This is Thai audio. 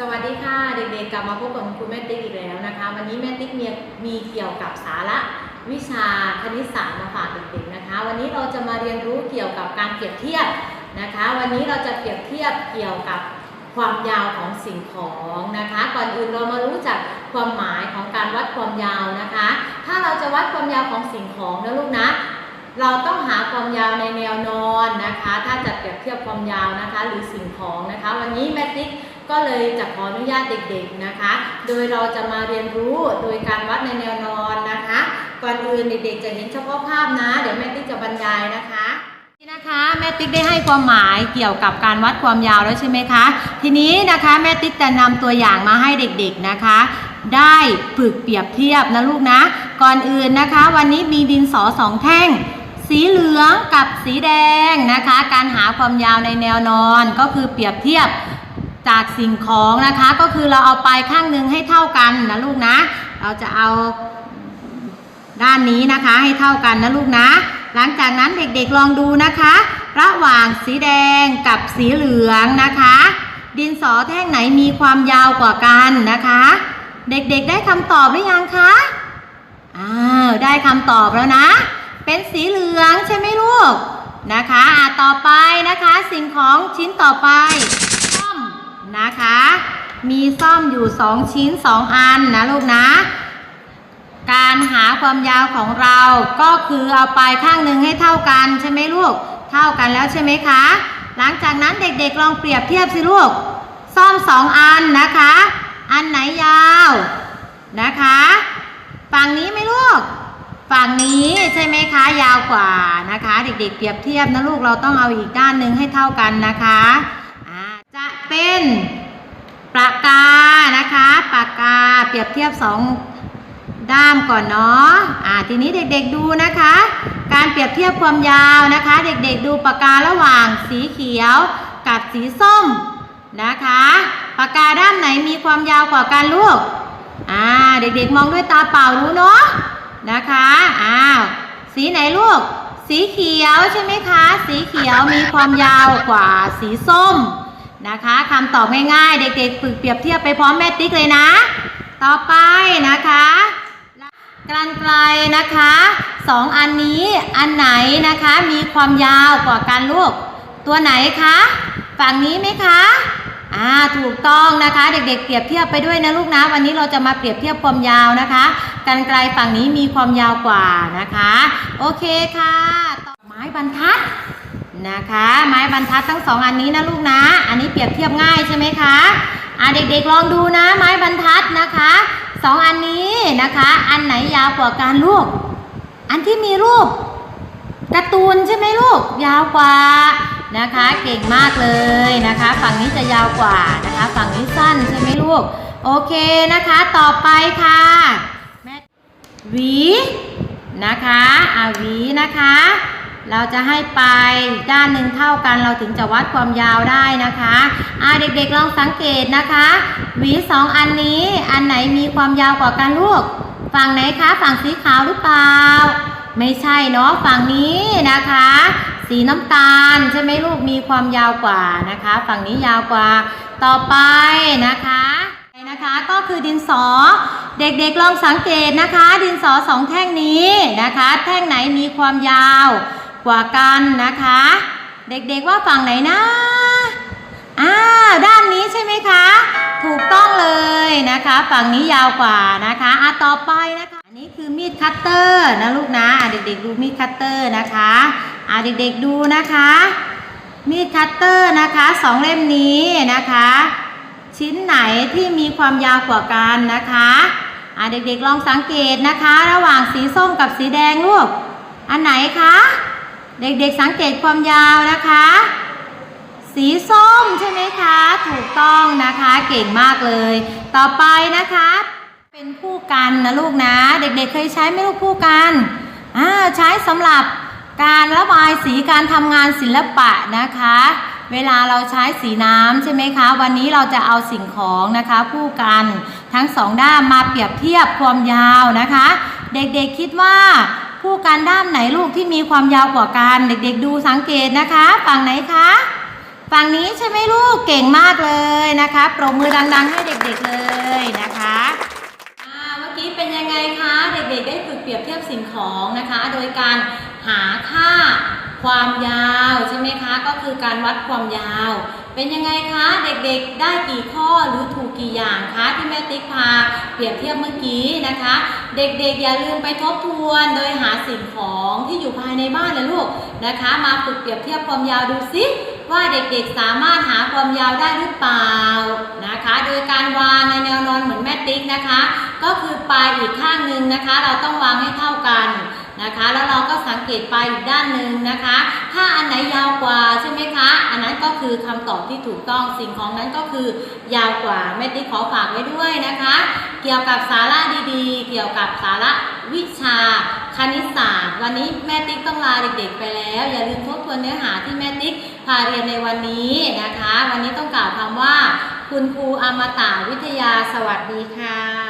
สวัสดีค่ะเด็กๆกลับมาพบกับคุณแม่ติ๊กอีกแล้วนะคะ วันนี้แม่ติ๊กมีมีเกี่ยวกับสาระวิชาคณิตศาสตร์มาฝากเด็กๆนะคะ วันนี้เราจะมาเรียนรู้เกี่ยวกับการเปรียบเทียบนะคะ วันนี้เราจะเปรียบเทียบเกี่ยวกับความยาวของสิ่งของนะคะ ก่อนอื่นเรามารู้จักความหมายของการวัดความยาวนะคะ ถ้าเราจะวัดความยาวของสิ่งของนะลูกนะเราต้องหาความยาวในแนวนอนนะคะ ถ้าจะเปรียบเทียบความยาวนะคะ หรือสิ่งของนะคะ วันนี้แมทริก ก็เลยจะขออนุญาตเด็กๆนะคะ โดยเราจะมาเรียนรู้โดยการวัดในแนวนอนนะคะ ก่อนอื่นเด็กๆจะเห็นเฉพาะภาพนะ เดี๋ยวแมทริกจะบรรยายนะคะนี่นะคะแม่ติ๊กได้ให้ความหมายเกี่ยวกับการวัดความยาวแล้วใช่ไหมคะ ทีนี้นะคะแม่ติ๊กจะนำตัวอย่างมาให้เด็กๆนะคะ ได้ฝึกเปรียบเทียบนะลูกนะ ก่อนอื่นนะคะ วันนี้มีดินสอสองแท่งสีเหลืองกับสีแดงนะคะ การหาความยาวในแนวนอนก็คือเปรียบเทียบ จากสิ่งของนะคะก็คือเราเอาปลายข้างหนึ่งให้เท่ากันนะลูกนะ เราจะเอาด้านนี้นะคะให้เท่ากันนะลูกนะ หลังจากนั้นเด็กๆลองดูนะคะ ระหว่างสีแดงกับสีเหลืองนะคะ ดินสอแท่งไหนมีความยาวกว่ากันนะคะ เด็กๆได้คำตอบหรือยังคะอ้าวได้คำตอบแล้วนะ เป็นสีเหลืองใช่ไหมลูกนะคะ ต่อไปนะคะสิ่งของชิ้นต่อไป นะคะ มีซ่อมอยู่ 2 ชิ้น 2 อันนะลูกนะ การหาความยาวของเราก็คือเอาปลายข้างหนึ่งให้เท่ากันใช่ไหมลูก เท่ากันแล้วใช่ไหมคะ หลังจากนั้นเด็กๆลองเปรียบเทียบสิลูก ซ่อมสองอันนะคะ อันไหนยาวนะคะ ฝั่งนี้ไหมลูกฝั่งนี้ใช่ไหมคะยาวกว่านะคะ เด็กๆเปรียบเทียบนะลูกเราต้องเอาอีกด้านหนึ่งให้เท่ากันนะคะ เป็นปากกานะคะปากกาเปรียบเทียบสองด้ามก่อนเนาะอ่าทีนี้เด็กๆดูนะคะ การเปรียบเทียบความยาวนะคะ เด็กๆดูปากการะหว่างสีเขียวกับสีส้มนะคะปากกาด้านไหนมีความยาวกว่ากันลูกอ่าเด็กๆมองด้วยตาเปล่ารู้เนาะนะคะอ้าวสีไหนลูก สีเขียวใช่ไหมคะ สีเขียวมีความยาวกว่าสีส้ม นะคะคำตอบง่ายๆ เด็กๆ ฝึกเปรียบเทียบไปพร้อมแม่ติ๊กเลยนะ ต่อไปนะคะกรรไกรนะคะสองอันนี้อันไหนนะคะมีความยาวกว่ากันลูก ตัวไหนคะฝั่งนี้ไหมคะอ่าถูกต้องนะคะ เด็กๆ เปรียบเทียบไปด้วยนะลูกนะ วันนี้เราจะมาเปรียบเทียบความยาวนะคะกันไกลฝั่งนี้มีความยาวกว่านะคะ โอเคค่ะต่อไม้บรรทัดนะคะ ไม้บรรทัดทั้งสองอันนี้นะลูกนะ เปรียบเทียบง่ายใช่ไหมคะอ่าเด็กๆลองดูนะ ไม้บรรทัดนะคะสองอันนี้นะคะ อันไหนยาวกว่ากันลูก อันที่มีรูปการ์ตูนใช่ไหมลูก ยาวกว่านะคะ เก่งมากเลยนะคะ ฝั่งนี้จะยาวกว่านะคะ ฝั่งนี้สั้นใช่ไหมลูก โอเคนะคะ ต่อไปค่ะแม่หวีนะคะอ่าหวีนะคะ เราจะให้ไปด้านหนึ่งเท่ากันเราถึงจะวัดความยาวได้นะคะอ่าเด็กๆลองสังเกตนะคะ หวีสองอันนี้อันไหนมีความยาวกว่ากันลูก ฝั่งไหนคะ ฝั่งสีขาวหรือเปล่า ไม่ใช่เนาะฝั่งนี้นะคะ สีน้ำตาลใช่ไหมลูกมีความยาวกว่านะคะ ฝั่งนี้ยาวกว่าต่อไปนะคะนะคะก็คือดินสอเด็กๆลองสังเกตนะคะ ดินสอสองแท่งนี้นะคะ แท่งไหนมีความยาว กว่ากันนะคะ เด็กๆว่าฝั่งไหนนะอ้าด้านนี้ใช่ไหมคะ ถูกต้องเลยนะคะ ฝั่งนี้ยาวกว่านะคะอะต่อไปนะคะ อันนี้คือมีดคัตเตอร์นะลูกนะอะเด็กๆดูมีดคัตเตอร์นะคะอะเด็กๆดูนะคะ มีดคัตเตอร์นะคะสองเล่มนี้นะคะ ชิ้นไหนที่มีความยาวกว่ากันนะคะอะเด็กๆลองสังเกตนะคะ ระหว่างสีส้มกับสีแดงลูก อันไหนคะ เด็กๆสังเกตความยาวนะคะ สีส้มใช่ไหมคะ ถูกต้องนะคะเก่งมากเลย ต่อไปนะคะ เป็นผู้กันนะลูกนะ เด็กๆเคยใช้ไหมลูกผู้กันอ่าใช้สำหรับการระบายสีการทำงานศิลปะนะคะ เวลาเราใช้สีน้ำใช่ไหมคะ วันนี้เราจะเอาสิ่งของนะคะผู้กันทั้งสองด้านมาเปรียบเทียบความยาวนะคะ เด็กๆคิดว่า ผู้กันด้านไหนลูกที่มีความยาวกว่ากัน เด็กๆดูสังเกตนะคะ ฝั่งไหนคะฝั่งนี้ใช่ไหมลูกเก่งมากเลยนะคะปรบมือดัง ๆ ให้เด็กๆเลยนะคะอ่าเมื่อกี้เป็นยังไงคะเด็กๆได้ฝึกเปรียบเทียบสิ่งของนะคะ โดยการหาค่าความยาวใช่ไหมคะ ก็คือการวัดความยาว เป็นยังไงคะเด็กๆได้กี่ข้อหรือถูกกี่อย่างคะที่แม่ติ๊กพาเปรียบเทียบเมื่อกี้นะคะ เด็กๆอย่าลืมไปทบทวนโดยหาสิ่งของที่อยู่ภายในบ้านเลยลูกนะคะ มาฝึกเปรียบเทียบความยาวดูซิว่าเด็กๆสามารถหาความยาวได้หรือเปล่านะคะ โดยการวางในแนวนอนเหมือนแม่ติ๊กนะคะ ก็คือปลายอีกข้างหนึ่งนะคะ เราต้องวางให้เท่ากัน นะคะ แล้วเราก็สังเกตไปอีกด้านหนึ่งนะคะ ถ้าอันไหนยาวกว่าใช่ไหมคะ อันนั้นก็คือคำตอบที่ถูกต้องสิ่งของนั้นก็คือยาวกว่าแม่ติ๊กขอฝากไว้ด้วยนะคะ เกี่ยวกับสาระดีๆ เกี่ยวกับสาระวิชาคณิตศาสตร์ วันนี้แม่ติ๊กต้องลาเด็กๆไปแล้ว อย่าลืมทบทวนเนื้อหาที่แม่ติ๊กพาเรียนในวันนี้นะคะ วันนี้ต้องกล่าวคำว่า คุณครูอมตะวิทยาสวัสดีค่ะ